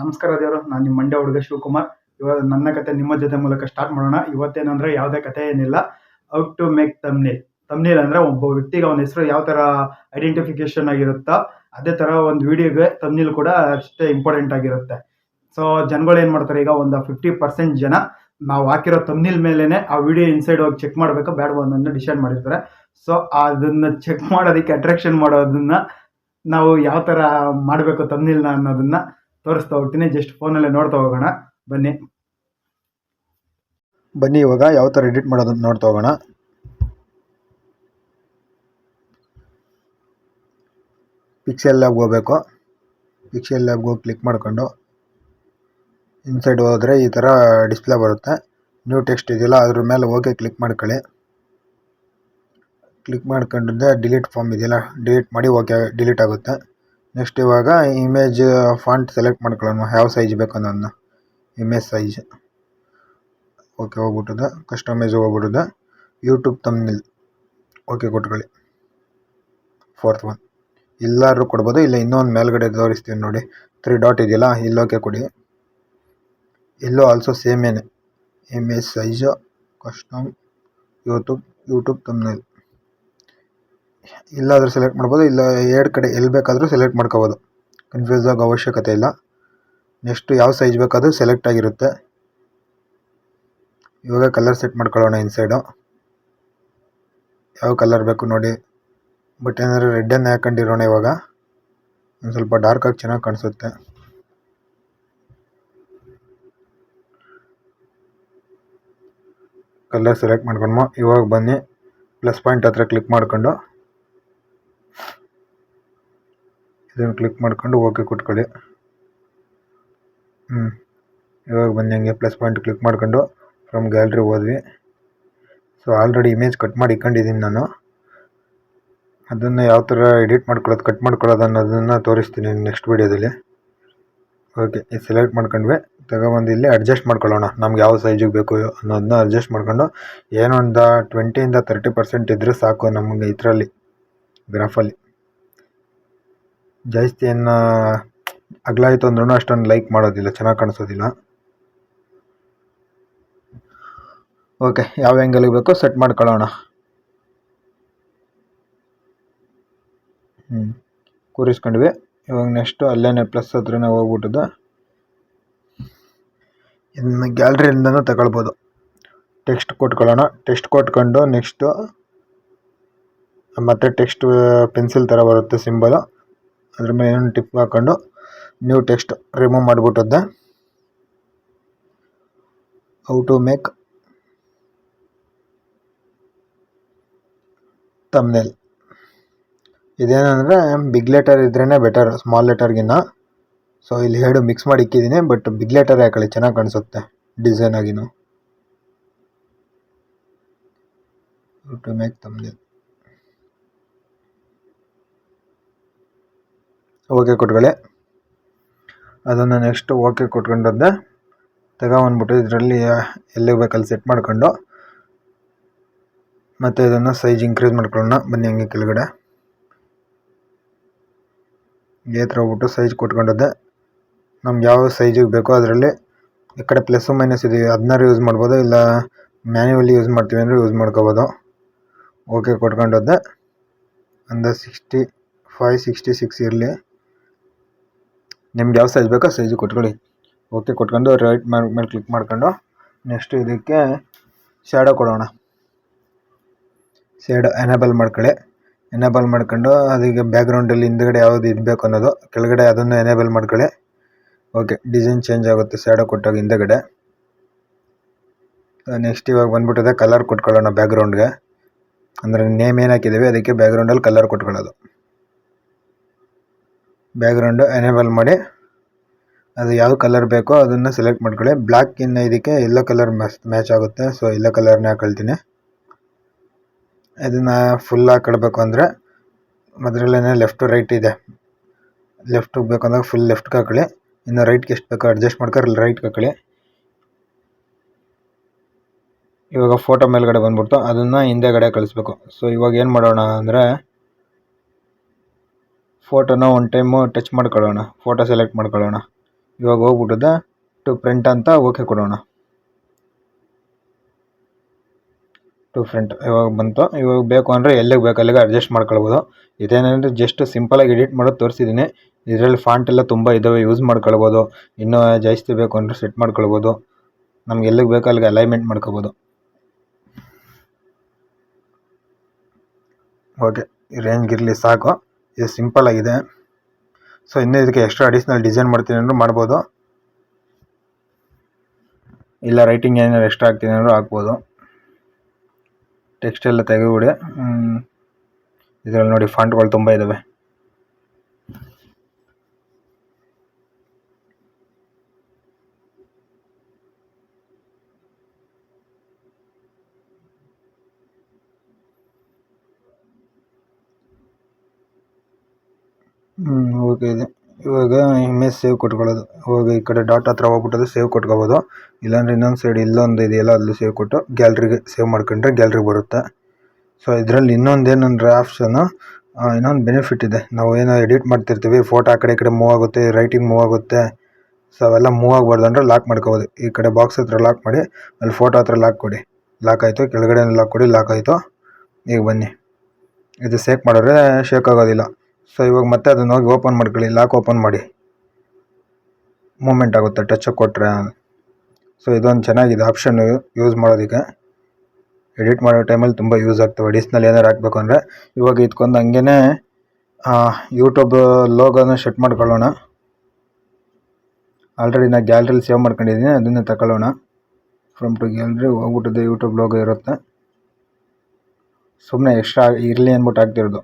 ನಮಸ್ಕಾರ ದೇವರು, ನಾನು ನಿಮ್ಮ ಮಂಡ್ಯ ಹುಡುಗ ಶಿವಕುಮಾರ್. ಇವಾಗ ನನ್ನ ಕತೆ ನಿಮ್ಮ ಜೊತೆ ಮೂಲಕ ಸ್ಟಾರ್ಟ್ ಮಾಡೋಣ. ಇವತ್ತೇನಂದ್ರೆ ಯಾವುದೇ ಕತೆ ಏನಿಲ್ಲ. How to make thumbnail thumbnail ಅಂದ್ರೆ ಒಬ್ಬ ವ್ಯಕ್ತಿಗೆ ಅವನ ಹೆಸರು ಯಾವ ಥರ ಐಡೆಂಟಿಫಿಕೇಶನ್ ಆಗಿರುತ್ತೋ ಅದೇ ಥರ ಒಂದು ವಿಡಿಯೋಗೆ ತಮ್ನೇಲ್ ಕೂಡ ಅಷ್ಟೇ ಇಂಪಾರ್ಟೆಂಟ್ ಆಗಿರುತ್ತೆ. ಸೊ ಜನಗಳು ಏನು ಮಾಡ್ತಾರೆ ಈಗ ಒಂದು ಫಿಫ್ಟಿ ಪರ್ಸೆಂಟ್ ಜನ ನಾವು ಹಾಕಿರೋ ತಮ್ನಿಲ್ ಮೇಲೇನೆ ಆ ವಿಡಿಯೋ ಇನ್ಸೈಡ್ ಹೋಗಿ ಚೆಕ್ ಮಾಡಬೇಕು. ಬೇಡವೋ ಅನ್ನೋದನ್ನ ಡಿಸೈಡ್ ಮಾಡಿರ್ತಾರೆ. ಸೊ ಅದನ್ನ ಚೆಕ್ ಮಾಡೋದಕ್ಕೆ ಅಟ್ರಾಕ್ಷನ್ ಮಾಡೋದನ್ನ ನಾವು ಯಾವ ಥರ ಮಾಡಬೇಕು ತಮ್ನಿಲ್ನ ಅನ್ನೋದನ್ನ ತೋರಿಸ್ತಾ ಹೋಗ್ತೀನಿ. ಜಸ್ಟ್ ಫೋನಲ್ಲೇ ನೋಡ್ತಾ ಹೋಗೋಣ. ಬನ್ನಿ. ಬನ್ನಿ, ಇವಾಗ ಯಾವ ಥರ ಎಡಿಟ್ ಮಾಡೋದು ನೋಡ್ತಾ ಹೋಗೋಣ. ಪಿಕ್ಸೆಲ್ ಲ್ಯಾಬ್ಗೆ ಹೋಗ್ಬೇಕು. ಪಿಕ್ಸೆಲ್ ಲ್ಯಾಬ್ಗೆ ಹೋಗಿ ಕ್ಲಿಕ್ ಮಾಡ್ಕೊಂಡು ಇನ್ಸೈಡ್ ಹೋದರೆ ಈ ಥರ ಡಿಸ್ಪ್ಲೇ ಬರುತ್ತೆ. ನ್ಯೂ ಟೆಕ್ಸ್ಟ್ ಇದೆಯಲ್ಲ, ಅದ್ರ ಮೇಲೆ ಓಕೆ ಕ್ಲಿಕ್ ಮಾಡ್ಕೊಳ್ಳಿ. ಕ್ಲಿಕ್ ಮಾಡ್ಕೊಂಡಿದ್ದೆ ಡಿಲೀಟ್ ಫಾರ್ಮ್ ಇದೆಯಲ್ಲ ಡಿಲೀಟ್ ಮಾಡಿ ಓಕೆ ಡಿಲೀಟ್ ಆಗುತ್ತೆ. ನೆಕ್ಸ್ಟ್ ಇವಾಗ ಇಮೇಜ್ ಫಾಂಟ್ ಸೆಲೆಕ್ಟ್ ಮಾಡ್ಕೊಳ್ಳೋಣ. ಯಾವ ಸೈಜ್ ಬೇಕು ನನ್ನ ಇಮೇಜ್ ಸೈಜ್ ಓಕೆ ಹೋಗ್ಬಿಟ್ಟದ. ಕಸ್ಟಮೈಸ್ ಹೋಗ್ಬಿಟ್ಟದ. ಯೂಟ್ಯೂಬ್ ತಮ್ನಿಲ್ ಓಕೆ ಕೊಟ್ಕೊಳ್ಳಿ. ಫೋರ್ತ್ ಒನ್ ಎಲ್ಲರೂ ಕೊಡ್ಬೋದು. ಇಲ್ಲ, ಇನ್ನೊಂದು ಮೇಲ್ಗಡೆ ತೋರಿಸ್ತೀವಿ ನೋಡಿ. ತ್ರೀ ಡಾಟ್ ಇದೆಯಲ್ಲ ಇಲ್ಲೋಕೆ ಕೊಡಿ. ಇಲ್ಲೋ also same ಸೇಮೇನೆ image size custom YouTube YouTube thumbnail ಇಲ್ಲಾದರೂ select ಮಾಡ್ಬೋದು, ಇಲ್ಲ ಎರಡು ಕಡೆ ಎಲ್ಲಿ ಬೇಕಾದರೂ ಸೆಲೆಕ್ಟ್ ಮಾಡ್ಕೋಬೋದು. ಕನ್ಫ್ಯೂಸ್ ಆಗೋ ಅವಶ್ಯಕತೆ ಇಲ್ಲ. ನೆಕ್ಸ್ಟು ಯಾವ ಸೈಜ್ ಬೇಕಾದರೂ ಸೆಲೆಕ್ಟ್ ಆಗಿರುತ್ತೆ. ಇವಾಗ ಕಲರ್ ಸೆಟ್ ಮಾಡ್ಕೊಳ್ಳೋಣ ಇನ್ಸೈಡು ಯಾವ ಕಲರ್ ಬೇಕು ನೋಡಿ. ಬಟ್ ಏನಾದರೂ ರೆಡ್ಡನ್ನು ಹಾಕೊಂಡಿರೋಣ ಇವಾಗ. ಒಂದು ಸ್ವಲ್ಪ ಡಾರ್ಕಾಗಿ ಚೆನ್ನಾಗಿ ಕಾಣಿಸುತ್ತೆ. ಕಲರ್ ಸೆಲೆಕ್ಟ್ ಮಾಡ್ಕೊಂಡು ಇವಾಗ ಬನ್ನಿ. ಪ್ಲಸ್ ಪಾಯಿಂಟ್ ಹತ್ರ ಕ್ಲಿಕ್ ಮಾಡ್ಕೊಂಡು. ಇದನ್ನು ಕ್ಲಿಕ್ ಮಾಡ್ಕೊಂಡು ಓಕೆ ಕೊಟ್ಕೊಳ್ಳಿ. ಹ್ಞೂ ಇವಾಗ ಬಂದು ಪ್ಲಸ್ ಪಾಯಿಂಟ್ ಕ್ಲಿಕ್ ಮಾಡ್ಕೊಂಡು ಫ್ರಮ್ ಗ್ಯಾಲ್ರಿ ಹೋದ್ವಿ. ಸೊ ಆಲ್ರೆಡಿ ಇಮೇಜ್ ಕಟ್ ಮಾಡಿ ಇಟ್ಕೊಂಡಿದ್ದೀನಿ ನಾನು. ಅದನ್ನು ಯಾವ ಥರ ಎಡಿಟ್ ಮಾಡ್ಕೊಳ್ಳೋದು ಕಟ್ ಮಾಡ್ಕೊಳ್ಳೋದು ಅನ್ನೋದನ್ನು ತೋರಿಸ್ತೀನಿ ನೆಕ್ಸ್ಟ್ ವೀಡಿಯೋದಲ್ಲಿ ಓಕೆ ಇದು ಸೆಲೆಕ್ಟ್ ಮಾಡ್ಕೊಂಡ್ವಿ. ತಗೊಬಂದು ಇಲ್ಲಿ ಅಡ್ಜಸ್ಟ್ ಮಾಡ್ಕೊಳ್ಳೋಣ. ನಮ್ಗೆ ಯಾವ ಸೈಜಿಗೆ ಬೇಕು ಅನ್ನೋದನ್ನ ಅಡ್ಜಸ್ಟ್ ಮಾಡ್ಕೊಂಡು ಏನೊಂದು ಟ್ವೆಂಟಿಯಿಂದ ತರ್ಟಿ ಪರ್ಸೆಂಟ್ ಇದ್ದರೆ ಸಾಕು ನಮಗೆ ಇದರಲ್ಲಿ ಗ್ರಾಫಲ್ಲಿ ಜಾಸ್ತಿ ಏನು ಅಗಲ ಅಂದ್ರೂ ಅಷ್ಟೊಂದು ಲೈಕ್ ಮಾಡೋದಿಲ್ಲ, ಚೆನ್ನಾಗಿ ಕಾಣಿಸೋದಿಲ್ಲ. ಓಕೆ ಯಾವ ಆ್ಯಂಗಲಿಗೆ ಬೇಕೋ ಸೆಟ್ ಮಾಡ್ಕೊಳ್ಳೋಣ. ಹ್ಞೂ ಕೂರಿಸ್ಕೊಂಡ್ವಿ. ಇವಾಗ ನೆಕ್ಸ್ಟು ಅಲ್ಲೇ ಪ್ಲಸ್ ಹತ್ರನೇ ಹೋಗ್ಬಿಟ್ಟದ ಇನ್ನು ಗ್ಯಾಲ್ರಿಯಿಂದನೂ ತಗೊಳ್ಬೋದು. ಟೆಕ್ಸ್ಟ್ ಕೊಟ್ಕೊಳ್ಳೋಣ. ಟೆಕ್ಸ್ಟ್ ಕೊಟ್ಕೊಂಡು ನೆಕ್ಸ್ಟು ಮತ್ತೆ ಟೆಕ್ಸ್ಟ್ ಪೆನ್ಸಿಲ್ ಥರ ಬರುತ್ತೆ ಸಿಂಬಲು ಅದ್ರ ಮೇಲೆ ಏನು ಟಿಪ್ ಹಾಕ್ಕೊಂಡು ನ್ಯೂ ಟೆಕ್ಸ್ಟ್ ರಿಮೂವ್ ಮಾಡಿಬಿಟ್ಟದ್ದೆ. ಹೌ ಟು ಮೇಕ್ ತಮ್ನೆಲ್ ಇದೇನಂದರೆ ಬಿಗ್ ಲೆಟರ್ ಇದ್ರೇ ಬೆಟರ್ ಸ್ಮಾಲ್ ಲೆಟರ್ಗಿನ್ನ ಸೊ ಇಲ್ಲಿ ಹೇಳು ಮಿಕ್ಸ್ ಮಾಡಿ ಇಕ್ಕಿದ್ದೀನಿ ಬಟ್ ಬಿಗ್ ಲೆಟರ್ ಹಾಕೊಳ್ಳಿ ಚೆನ್ನಾಗಿ ಕಾಣಿಸುತ್ತೆ ಡಿಸೈನ್ ಆಗಿನೂ. ಟು ಮೇಕ್ ತಮ್ನೇಲ್ ಓಕೆ ಕೊಟ್ಕೊಳ್ಳಿ. ಅದನ್ನು ನೆಕ್ಸ್ಟ್ ಓಕೆ ಕೊಟ್ಕೊಂಡದ್ದೆ ತಗೊಂಬಂದ್ಬಿಟ್ಟು ಇದರಲ್ಲಿ ಎಲ್ಲಿಗೆ ಬೇಕಲ್ಲಿ ಸೆಟ್ ಮಾಡ್ಕೊಂಡು ಮತ್ತು ಇದನ್ನು ಸೈಜ್ ಇನ್ಕ್ರೀಸ್ ಮಾಡ್ಕೊಳ್ಳೋಣ. ಬನ್ನಿ ಹಂಗೆ ಕೆಳಗಡೆ. ಹತ್ರ ಹೋಗ್ಬಿಟ್ಟು ಸೈಜ್ ಕೊಟ್ಕೊಂಡದ್ದೆ ನಮ್ಗೆ ಯಾವ ಸೈಜಿಗೆ ಬೇಕೋ ಅದರಲ್ಲಿ ಈ ಕಡೆ ಪ್ಲಸ್ಸು ಮೈನಸ್ ಇದೆ. ಅದನ್ನಾರು ಯೂಸ್ ಮಾಡ್ಬೋದು? ಇಲ್ಲ ಮ್ಯಾನ್ಯುವಲಿ ಯೂಸ್ ಮಾಡ್ತೀವಿ ಅಂದರೆ ಯೂಸ್ ಮಾಡ್ಕೋಬೋದು. ಓಕೆ ಕೊಟ್ಕೊಂಡದ್ದೆ ಅಂದರೆ ಸಿಕ್ಸ್ಟಿ ಫೈವ್ ಸಿಕ್ಸ್ಟಿ ಸಿಕ್ಸ್ ಇರಲಿ. ನಿಮ್ಗೆ ಯಾವ ಸೈಜ್ ಬೇಕೋ ಸೈಜು ಕೊಟ್ಕೊಳ್ಳಿ. ಓಕೆ ಕೊಟ್ಕೊಂಡು ರೈಟ್ ಮೇಲೆ ಕ್ಲಿಕ್ ಮಾಡ್ಕೊಂಡು ನೆಕ್ಸ್ಟ್ ಇದಕ್ಕೆ ಶ್ಯಾಡೋ ಕೊಡೋಣ. ಶ್ಯಾಡೋ ಎನೇಬಲ್ ಮಾಡ್ಕೊಳ್ಳಿ. ಎನೇಬಲ್ ಮಾಡ್ಕೊಂಡು ಅದಕ್ಕೆ ಬ್ಯಾಕ್ಗ್ರೌಂಡಲ್ಲಿ ಹಿಂದ್ಗಡೆ ಯಾವುದು ಇದು ಬೇಕು ಅನ್ನೋದು, ಕೆಳಗಡೆ ಅದನ್ನು ಎನೇಬಲ್ ಮಾಡ್ಕೊಳ್ಳಿ. ಓಕೆ ಡಿಸೈನ್ ಚೇಂಜ್ ಆಗುತ್ತೆ ಶ್ಯಾಡೋ ಕೊಟ್ಟಾಗ ಹಿಂದಗಡೆ. ನೆಕ್ಸ್ಟ್ ಇವಾಗ ಬಂದ್ಬಿಟ್ಟಿದೆ ಕಲರ್ ಕೊಟ್ಕೊಳ್ಳೋಣ ಬ್ಯಾಕ್ಗ್ರೌಂಡ್ಗೆ ಅಂದರೆ ನೇಮ್ ಏನು ಹಾಕಿದ್ದೀವಿ, ಅದಕ್ಕೆ ಬ್ಯಾಕ್ಗ್ರೌಂಡಲ್ಲಿ ಕಲರ್ ಕೊಟ್ಕೊಳ್ಳೋದು. ಬ್ಯಾಕ್ಗ್ರೌಂಡು ಎನೇಬಲ್ ಮಾಡಿ. ಅದು ಯಾವ ಕಲರ್ ಬೇಕೋ ಅದನ್ನು ಸೆಲೆಕ್ಟ್ ಮಾಡ್ಕೊಳ್ಳಿ. ಬ್ಲ್ಯಾಕ್ ಇನ್ನು ಇದಕ್ಕೆ ಎಲ್ಲೋ ಕಲರ್ ಮ್ಯಾಚ್ ಮ್ಯಾಚ್ ಆಗುತ್ತೆ. ಸೊ ಎಲ್ಲೋ ಕಲರ್ನೇ ಹಾಕೊಳ್ತೀನಿ. ಇದನ್ನು ಫುಲ್ ಹಾಕೊಳ್ಬೇಕು ಅಂದರೆ ಮೊದಲೇ ಲೆಫ್ಟು ರೈಟ್ ಇದೆ. ಲೆಫ್ಟಿಗೆ ಬೇಕಂದಾಗ ಫುಲ್ ಲೆಫ್ಟ್ಗೆ ಹಾಕೊಳ್ಳಿ. ಇನ್ನು ರೈಟ್ಗೆ ಎಷ್ಟು ಬೇಕೋ ಅಡ್ಜಸ್ಟ್ ಮಾಡ್ಕೊಂಡು ರೈಟ್ಗೆ ಹಾಕೊಳ್ಳಿ. ಇವಾಗ ಫೋಟೋ ಮೇಲ್ಗಡೆ ಬಂದ್ಬಿಡ್ತು. ಅದನ್ನು ಹಿಂದೆಗಡೆ ಕಳಿಸ್ಬೇಕು. ಸೊ ಇವಾಗ ಏನು ಮಾಡೋಣ ಅಂದರೆ ಫೋಟೋನ ಒನ್ ಟೈಮು ಟಚ್ ಮಾಡ್ಕೊಳ್ಳೋಣ ಫೋಟೋ ಸೆಲೆಕ್ಟ್ ಮಾಡ್ಕೊಳ್ಳೋಣ. ಇವಾಗ ಹೋಗ್ಬಿಟ್ಟದ ಟು ಪ್ರಿಂಟ್ ಅಂತ ಓಕೆ ಕೊಡೋಣ. ಟು ಪ್ರಿಂಟ್ ಇವಾಗ ಬಂತು. ಇವಾಗ ಬೇಕು ಅಂದರೆ ಎಲ್ಲಿಗೆ ಬೇಕು ಅಲ್ಲಿಗೆ ಅಡ್ಜಸ್ಟ್ ಮಾಡ್ಕೊಳ್ಬೋದು. ಇದೇನಂದರೆ ಜಸ್ಟ್ ಸಿಂಪಲಾಗಿ ಎಡಿಟ್ ಮಾಡೋದು ತೋರಿಸಿದ್ದೀನಿ ಇದರಲ್ಲಿ ಫಾಂಟ್ ಎಲ್ಲ ತುಂಬ ಇದ್ದಾವೆ ಯೂಸ್ ಮಾಡ್ಕೊಳ್ಬೋದು. ಇನ್ನೂ ಜಾಸ್ತಿ ಬೇಕು ಅಂದರೆ ಸೆಟ್ ಮಾಡ್ಕೊಳ್ಬೋದು. ನಮ್ಗೆ ಎಲ್ಲಿಗೆ ಬೇಕು ಅಲ್ಲಿಗೆ ಅಲೈನ್ಮೆಂಟ್ ಮಾಡ್ಕೋಬೋದು ಓಕೆ ರೇಂಜ್ ಇರಲಿ ಸಾಕು. ಇದು ಸಿಂಪಲ್ ಆಗಿದೆ. ಸೊ ಇನ್ನೂ ಇದಕ್ಕೆ ಎಕ್ಸ್ಟ್ರಾ ಅಡಿಷ್ನಲ್ ಡಿಸೈನ್ ಮಾಡ್ತೀನಿ ಅಂದರೂ ಮಾಡ್ಬೋದು. ಇಲ್ಲ ರೈಟಿಂಗ್ ಏನಾದ್ರು ಎಕ್ಸ್ಟ್ರಾ ಹಾಕ್ತೀನಿ ಅಂದರೂ ಹಾಕ್ಬೋದು. ಟೆಕ್ಸ್ಟ್ ಎಲ್ಲ ತೆಗೆದುಬಿಡಿ. ಇದರಲ್ಲಿ ನೋಡಿ ಫಾಂಟ್ಗಳು ತುಂಬ ಇದ್ದಾವೆ ಓಕೆ ಇದೆ ಇವಾಗ ಇಮೇಜ್ ಸೇವ್ ಕೊಟ್ಕೊಳ್ಳೋದು. ಇವಾಗ ಈ ಕಡೆ ಡಾಟ್ ಹತ್ರ ಹೋಗ್ಬಿಟ್ಟದು ಸೇವ್ ಕೊಟ್ಕೋಬೋದು. ಇಲ್ಲಾಂದ್ರೆ ಇನ್ನೊಂದು ಸೈಡ್ ಇಲ್ಲೊಂದು ಇದೆಯಲ್ಲ ಅಲ್ಲಿ ಸೇವ್ ಕೊಟ್ಟು ಗ್ಯಾಲ್ರಿಗೆ ಸೇವ್ ಮಾಡ್ಕೊಂಡ್ರೆ ಗ್ಯಾಲ್ರಿ ಬರುತ್ತೆ. ಸೊ ಇದರಲ್ಲಿ ಇನ್ನೊಂದು ಏನಂದರೆ ಆಪ್ಷನ್ನು ಇನ್ನೊಂದು ಬೆನಿಫಿಟ್ ಇದೆ. ನಾವು ಏನೋ ಎಡಿಟ್ ಮಾಡ್ತಿರ್ತೀವಿ ಫೋಟೋ ಆ ಕಡೆ ಈ ಕಡೆ ಮೂವ್ ಆಗುತ್ತೆ ರೈಟಿಂಗ್ ಮೂವ್ ಆಗುತ್ತೆ. ಸೊ ಅವೆಲ್ಲ ಮೂವ್ ಆಗಬಾರ್ದು ಅಂದರೆ ಲಾಕ್ ಮಾಡ್ಕೋಬೋದು. ಈ ಕಡೆ ಬಾಕ್ಸ್ ಹತ್ರ ಲಾಕ್ ಮಾಡಿ, ಅಲ್ಲಿ ಫೋಟೋ ಹತ್ರ ಲಾಕ್ ಕೊಡಿ. ಲಾಕ್ ಆಯಿತು ಕೆಳಗಡೆ ಲಾಕ್ ಕೊಡಿ ಲಾಕ್ ಆಯಿತು. ಈಗ ಬನ್ನಿ. ಇದು ಸೇಕ್ ಮಾಡಿದ್ರೆ ಶೇಕ್ ಆಗೋದಿಲ್ಲ. ಸೊ ಇವಾಗ ಮತ್ತೆ ಅದನ್ನ ಹೋಗಿ ಓಪನ್ ಮಾಡ್ಕೊಳ್ಳಿ ಲಾಕ್ ಓಪನ್ ಮಾಡಿ. ಮೂಮೆಂಟ್ ಆಗುತ್ತೆ ಟಚ್ ಕೊಟ್ಟರೆ ಸೊ ಇದೊಂದು ಚೆನ್ನಾಗಿದೆ ಆಪ್ಷನ್ ಯೂಸ್ ಮಾಡೋದಕ್ಕೆ ಎಡಿಟ್ ಮಾಡೋ ಟೈಮಲ್ಲಿ ತುಂಬ ಯೂಸ್ ಆಗ್ತವೆ. ಅಡಿಷ್ನಲ್ ಏನಾರು ಹಾಕಬೇಕು ಅಂದರೆ, ಇವಾಗ ಇದ್ಕೊಂಡು ಹಂಗೇ ಯೂಟ್ಯೂಬ್ ಲೋಗೋನ ಶೆಟ್ ಮಾಡ್ಕೊಳ್ಳೋಣ. ಆಲ್ರೆಡಿ ನಾನು ಗ್ಯಾಲ್ರಿಲಿ ಸೇವ್ ಮಾಡ್ಕೊಂಡಿದ್ದೀನಿ, ಅದನ್ನೇ ತಗೊಳ್ಳೋಣ ಫ್ರಮ್ ಟು ಗ್ಯಾಲ್ರಿ ಹೋಗ್ಬಿಟ್ಟಿದೆ ಯೂಟ್ಯೂಬ್ ಲೋಗೋ ಇರುತ್ತೆ. ಸುಮ್ಮನೆ ಎಕ್ಸ್ಟ್ರಾ ಇರಲಿ ಅಂದ್ಬಿಟ್ಟು ಹಾಕ್ತಿರೋದು.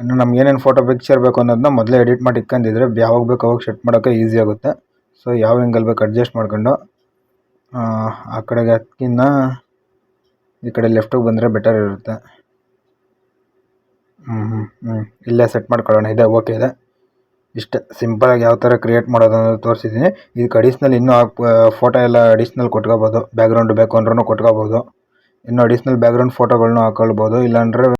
ಇನ್ನು ನಮ್ಗೆ ಏನೇನು ಫೋಟೋ ಪಿಕ್ಚರ್ ಬೇಕು ಅನ್ನೋದನ್ನ ಮೊದಲೇ ಎಡಿಟ್ ಮಾಡಿ ಇಟ್ಕೊಂಡಿದ್ರೆ ಯಾವಾಗ ಬೇಕು ಅವಾಗ ಸೆಟ್ ಮಾಡೋಕ್ಕೆ ಈಸಿ ಆಗುತ್ತೆ. ಸೊ ಯಾವ ಆ್ಯಂಗಲ್ ಬೇಕು ಅಡ್ಜಸ್ಟ್ ಮಾಡ್ಕೊಂಡು ಆ, ಕಡೆಗೆ ಅದಕ್ಕಿನ್ನ ಈ ಕಡೆ ಲೆಫ್ಟಿಗೆ ಬಂದರೆ ಬೆಟರ್ ಇರುತ್ತೆ. ಹ್ಞೂ ಇಲ್ಲೇ ಸೆಟ್ ಮಾಡ್ಕೊಳ್ಳೋಣ. ಇದೆ ಓಕೆ ಇದೆ. ಇಷ್ಟೇ. ಸಿಂಪಲಾಗಿ ಯಾವ ಥರ ಕ್ರಿಯೇಟ್ ಮಾಡೋದು ಅನ್ನೋದು ತೋರಿಸಿದ್ದೀನಿ. ಇದಕ್ಕೆ ಅಡಿಷ್ನಲ್ ಇನ್ನೂ ಫೋಟೋ ಎಲ್ಲ ಅಡಿಷ್ನಲ್ ಕೊಟ್ಕೋಬೋದು. ಬ್ಯಾಕ್ಗ್ರೌಂಡ್ ಬೇಕು ಅಂದ್ರೂ ಕೊಟ್ಕೋಬೋದು. ಇನ್ನು ಅಡಿಷ್ನಲ್ ಬ್ಯಾಕ್ಗ್ರೌಂಡ್ ಫೋಟೋಗಳನ್ನೂ ಹಾಕೊಳ್ಬೋದು. ಇಲ್ಲಾಂದರೆ